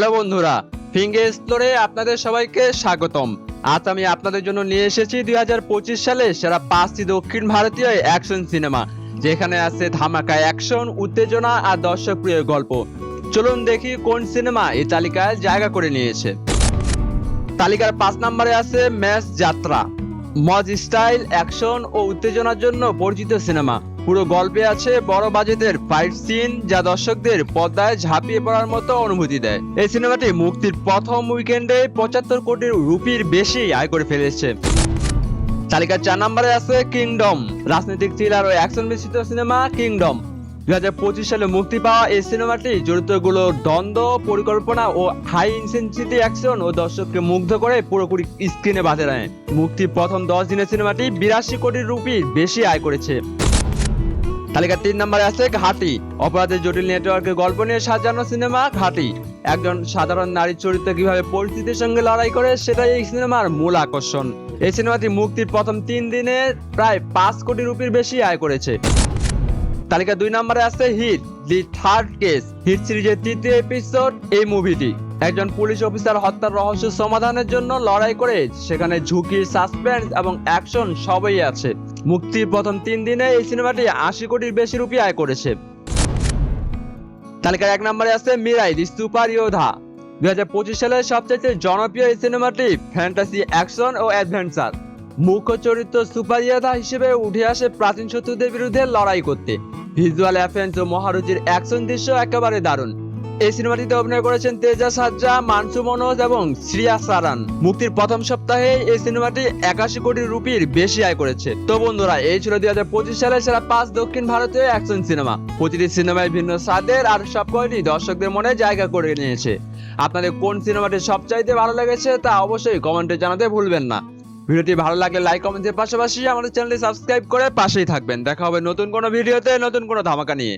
Hello বন্ধুরা, ফিঙ্গে এক্সপ্লোরে আপনাদের সবাইকে স্বাগতম। আজ আমি আপনাদের জন্য নিয়ে এসেছি দুই সালে সেরা পাঁচটি দক্ষিণ ভারতীয় অ্যাকশন সিনেমা, যেখানে আছে ধামাকা অ্যাকশন, উত্তেজনা আর দর্শক প্রিয় গল্প। চলুন দেখি কোন সিনেমা এই তালিকায় জায়গা করে নিয়েছে। তালিকার পাঁচ নম্বরে আছে ম্যাচ যাত্রা। মজ স্টাইল, অ্যাকশন ও উত্তেজনার জন্য পরিচিত সিনেমা। পুরো গল্পে আছে বড় বাজেটের ফাইট সিন যা দর্শকদের পর্দায় ঝাঁপিয়ে পড়ার মতো অনুভূতি দেয়। এই সিনেমাটি মুক্তির প্রথম উইকেন্ডে পঁচাত্তর কোটি রুপির বেশি আয় করে ফেলেছে। তালিকার চার নম্বরে আছে কিংডম। রাজনৈতিক থ্রিলার ও অ্যাকশন মিশ্রিত সিনেমা কিংডম। দুই হাজার পঁচিশ সালে মুক্তি পাওয়া এই সিনেমাটি চরিত্রগুলো দ্বন্দ্ব, পরিকল্পনা ও হাই ইনসেন্সিটি অ্যাকশন ও দর্শককে মুগ্ধ করে পুরোপুরি স্ক্রিনে বাঁধে নেয় মুক্তির প্রথম দশ দিনের সিনেমাটি বিরাশি কোটি রুপির বেশি আয় করেছে। তালিকার তিন নম্বরে আছে ঘাটি। অপরাধের জটিল নেটওয়ার্কের গল্প নিয়ে সাজানো সিনেমা ঘাটি। একজন সাধারণ নারীর চরিত্র কীভাবে পরিস্থিতির সঙ্গে লড়াই করে সেটাই এই সিনেমার মূল আকর্ষণ। এই সিনেমাটি মুক্তির প্রথম তিন দিনে প্রায় পাঁচ কোটি রুপির বেশি আয় করেছে। তালিকা দুই নম্বরে আছে Hit, the third case. Hit সিরিজের তৃতীয় এপিসোড এই মুভিটি একজন পুলিশ অফিসার হত্যার রহস্য সমাধানের জন্য লড়াই করে, সেখানে ঝুঁকি সাসপেন্স এবং অ্যাকশন সবই আছে। মুক্তির প্রথম তিন দিনে এই সিনেমাটি আশি কোটির বেশি রুপি আয় করেছে। তালিকার এক নম্বরে আছে মিরাই, দি সুপার ইয়োধা। দুই হাজার পঁচিশ সালের সবচেয়ে জনপ্রিয় এই সিনেমাটি ফ্যান্টাসি অ্যাকশন ও অ্যাডভেঞ্চার মুখ্য চরিত্র সুপার হিসেবে উঠে আসে প্রাচীন শত্রুদের বিরুদ্ধে লড়াই করতে। ভিজুয়াল অ্যাফেন্স ও মহারুচির অ্যাকশন দৃশ্য একেবারে দারুণ। এই সিনেমাটিতে অভিনয় করেছেন তেজা সাজ্জা, মানসু মনোজ এবং শ্রিয়া সারান। মুক্তির প্রথম সপ্তাহে এই সিনেমাটি একাশি কোটি রুপির বেশি আয় করেছে। তো বন্ধুরা, এই ছিল দুই হাজার পঁচিশ সালে সেরা পাঁচ দক্ষিণ ভারতীয় অ্যাকশন সিনেমা। প্রতিটি সিনেমায় ভিন্ন স্বাদের আর সব কয়টি দর্শকদের মনে জায়গা করে নিয়েছে। আপনাদের কোন সিনেমাটি সবচাইতে ভালো লেগেছে তা অবশ্যই কমেন্টে জানাতে ভুলবেন না। ভিডিওটি ভালো লাগলে লাইক কমেন্টের পাশাপাশি আমাদের চ্যানেলটি সাবস্ক্রাইব করে পাশেই থাকবেন। দেখা হবে নতুন কোনো ভিডিওতে, নতুন কোনো ধামাকা নিয়ে।